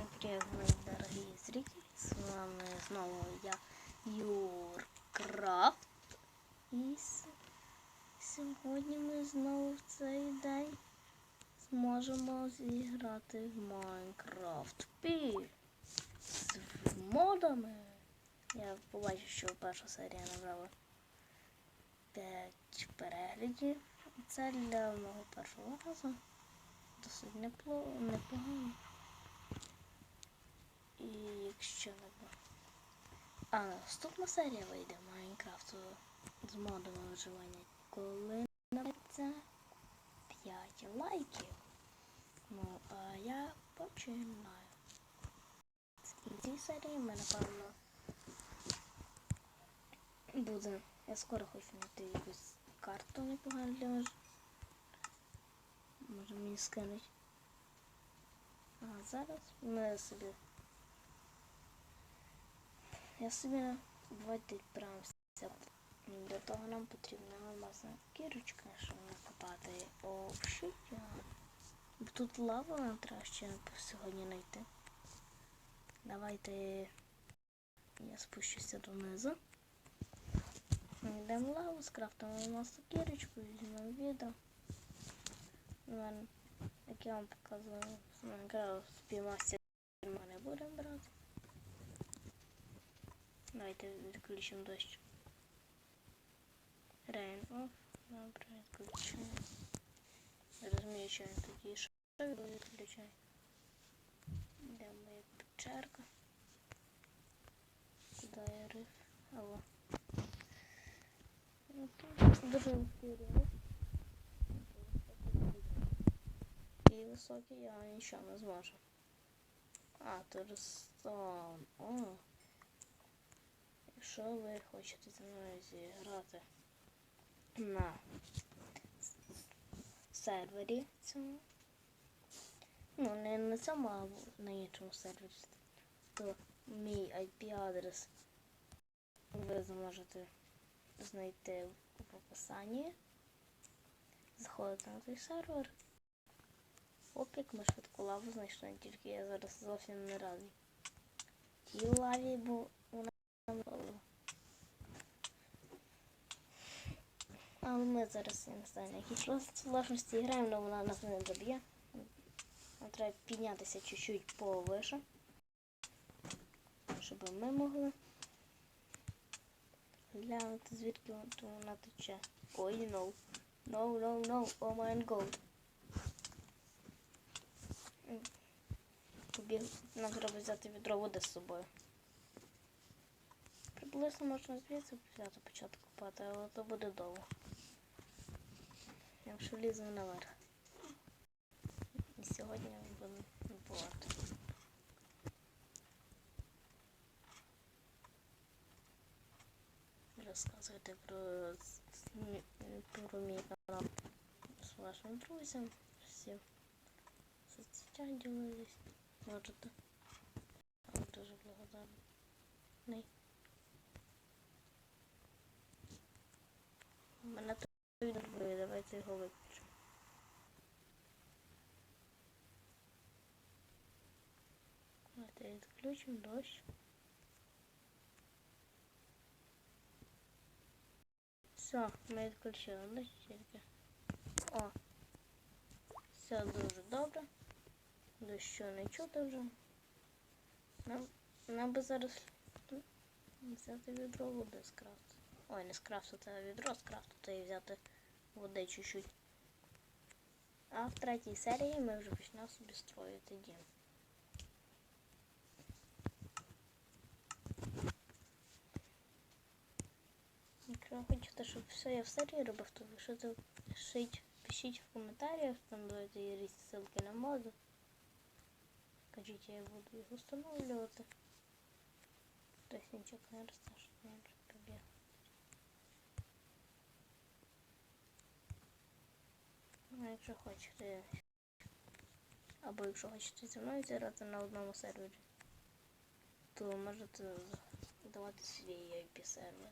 Привет, дорогие зрители! С вами снова я, Юркрафт. С- сьогодні ми знову в цей день зможемо зіграти в Майнкрафт Пі з модами. Я побачив, що перша серія набрала 5 переглядів. Це для мого першого разу досить непло- непогано. І якщо не А наступна серія вийде Майнкрафту з модами виживання, коли набереться 5 лайків. Ну, а я починаю. В цій серії ми, напевно, буде. Я скоро хочу знайти якусь карту непогану для виж- Може мені скинуть. А зараз ми собі. Я собі давайте відправимося. Для того нам потрібна алмазна кірочка, щоб накопати обшиття. Тут лаву нам треба ще сьогодні знайти. Давайте я спущуся донизу. Йдемо лаву, скрафтимо алмазну кірочку, візьмемо відео. Як я вам показував, я спіймався, ми не будемо брати. Давайте відключимо дощ. Rain off. Добре, відключимо. Розумію, що він тоді що його відключає. Де моя печерка? Куди я рив? Алло. Дуже вперед. І високий я нічого не зможу. А, то Ростон. О. Якщо ви хочете зі мною зіграти на сервері цьому, ну не на цьому, а на іншому сервері, то мій IP-адрес ви зможете знайти в описанні. Заходите на той сервер. Оп, як ми швидку лаву знайшли, тільки я зараз зовсім не радий. Тій лаві, бо вона. Але ми зараз я не знаю, на якій роз- сложності граємо, але вона нас не доб'є. Нам треба піднятися чуть-чуть повише, щоб ми могли глянути, звідки вона тече. Ой, no. No, no, no, oh my god. Побіг, нам треба взяти відро води з собою. Приблизно можна звідси взяти почати купати, але то буде довго. Якщо ліземо наверх. І сьогодні буде відбувати. Розказуйте про, про мій канал з вашими друзями. Всі соцсетях ділились. Можете. Я вам дуже благодарний. Мене тут відбує, давайте його виключимо. Давайте відключимо дощ. Все, ми відключили дощ тільки. О! Все дуже добре. Дощу не чути вже. Нам, нам би зараз взяти відро води з крафту. Ой, не з крафту, це відро з крафту, та і взяти води чуть-чуть. А в третій серії ми вже почнемо собі строїти дім. Якщо ви хочете, щоб все я в серії робив, то пишіть, пишіть, пишіть в коментарях, там давайте є різні ссылки на моду. Кажіть, я буду їх встановлювати. Хтось нічого не росте, якщо хочете. Або якщо хочете зі мною зіграти на одному сервері, то можете давати свій IP сервер.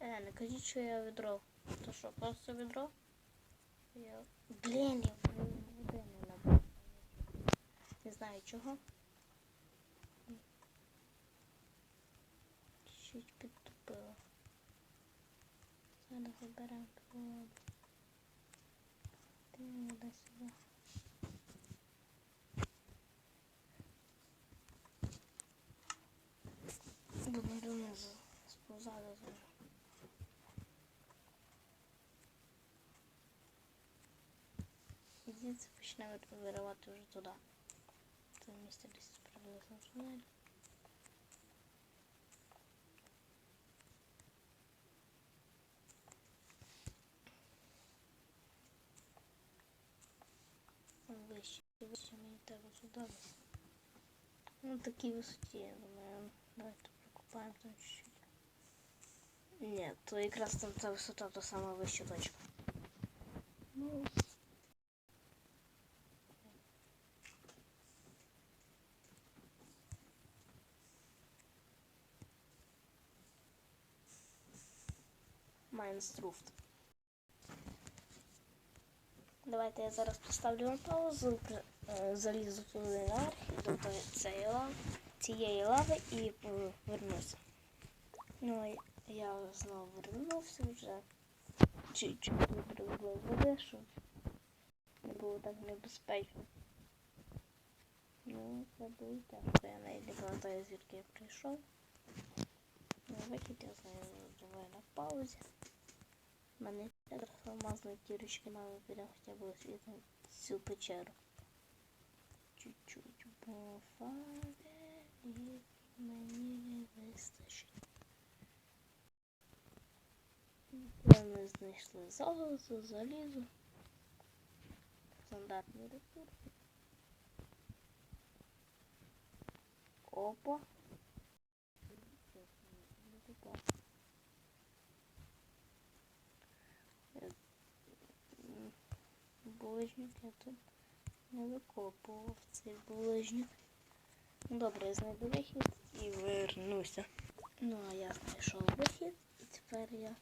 Е, не кажіть, що я відро. То що, просто відро? Блін, я води не набрав. Не знаю чого. Чуть підтупила. Зараз воду. Ти вода сюди. І звідси почнемо виривати вже туди. Це місце десь приблизно в тунелі. Там Вище, вище мені треба сюди. десь. Ну, такій висоті, я думаю. Давайте прокопаємо там чуть-чуть. Ні, то якраз там ця висота, то сама вища точка. Ну, Майнструфт. Давайте я зараз поставлю на паузу, е, залізу туди наверх, і до цієї лави, цієї лави і повернуся. Ну, а я знову вернувся вже. Чуть-чуть вибрав води, щоб не було так небезпечно. Ну, було тяжко. Я навіть не пам'ятаю, звідки я прийшов. Ну, вихід я знаю, давай на паузі. У мене якраз алмазної кірочки мали піде хоча б освітлити цю печеру. Чуть-чуть, бо фарелі мені не вистачить. Ми знайшли золото, залізо. Стандартні ресурси. Опа. Не Булыжник я тут не викопував цей булыжник. Ну, Добре, я знайду вихід і вернуся. Ну, а я знайшов вихід, і тепер я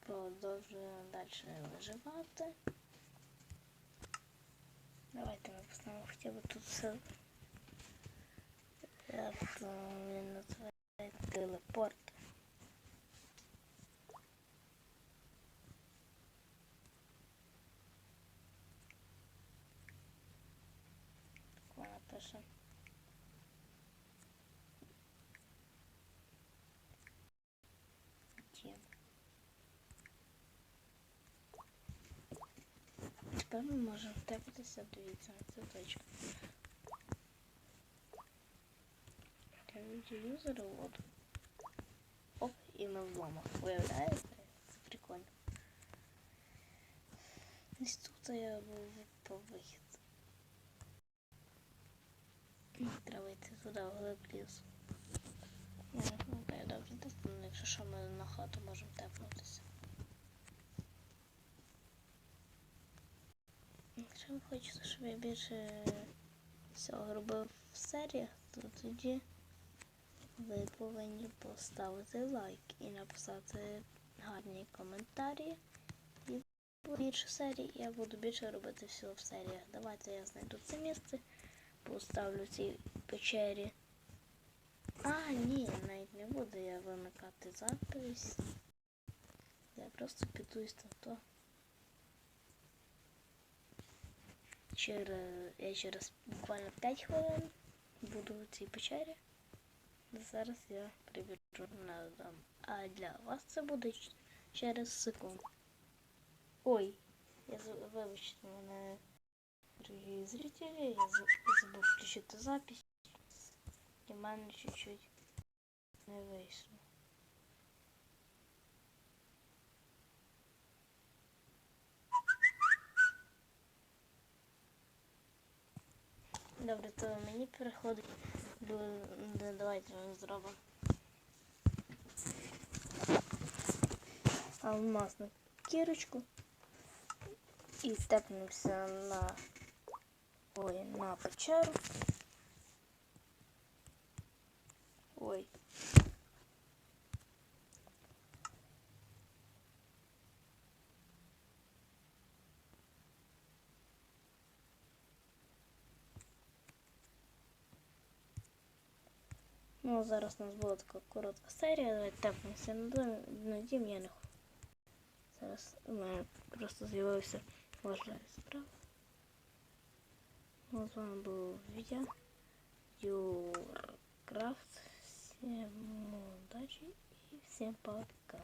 продовжую далі виживати. Давайте ми поставимо хоча б тут все. Як він телепорт. Тепер ми можемо тепитися, дивіться цю точку. Кажуть, юзера воду. Оп, і ми вдома. Уявляєте? Це прикольно. Десь тут я був вихід. Треба йти туди, вглиб лісу. Ну, Окей, добре, десь якщо що, ми на хату можемо тепнутися. Якщо ви хочете, щоб я більше всього робив в серіях, то тоді ви повинні поставити лайк і написати гарні коментарі. І більше серій, я буду більше робити всього в серіях. Давайте я знайду це місце, поставлю цій печері. А, ні, навіть не буду я вимикати запис. Я просто підусь на то. Через, я через буквально 5 хвилин буду в цій печері. Зараз я прибіжу на дом. А для вас це буде через секунду. Ой, я вибачте мене, дорогі зрителі, я забув включити запись. І в мене чуть-чуть не вийшло. Добре, то мені переходить до, до давайте ми зробимо. Алмазну кірочку і тепнемося на ой, на печеру. Ой. Ну, зараз у нас була така коротка серія. Давайте тепнемося на дом, на дім, я не хочу. Зараз у мене просто з'явився важливий справа. Ну, з вами був я, Юркрафт. Всім удачі і всім пока.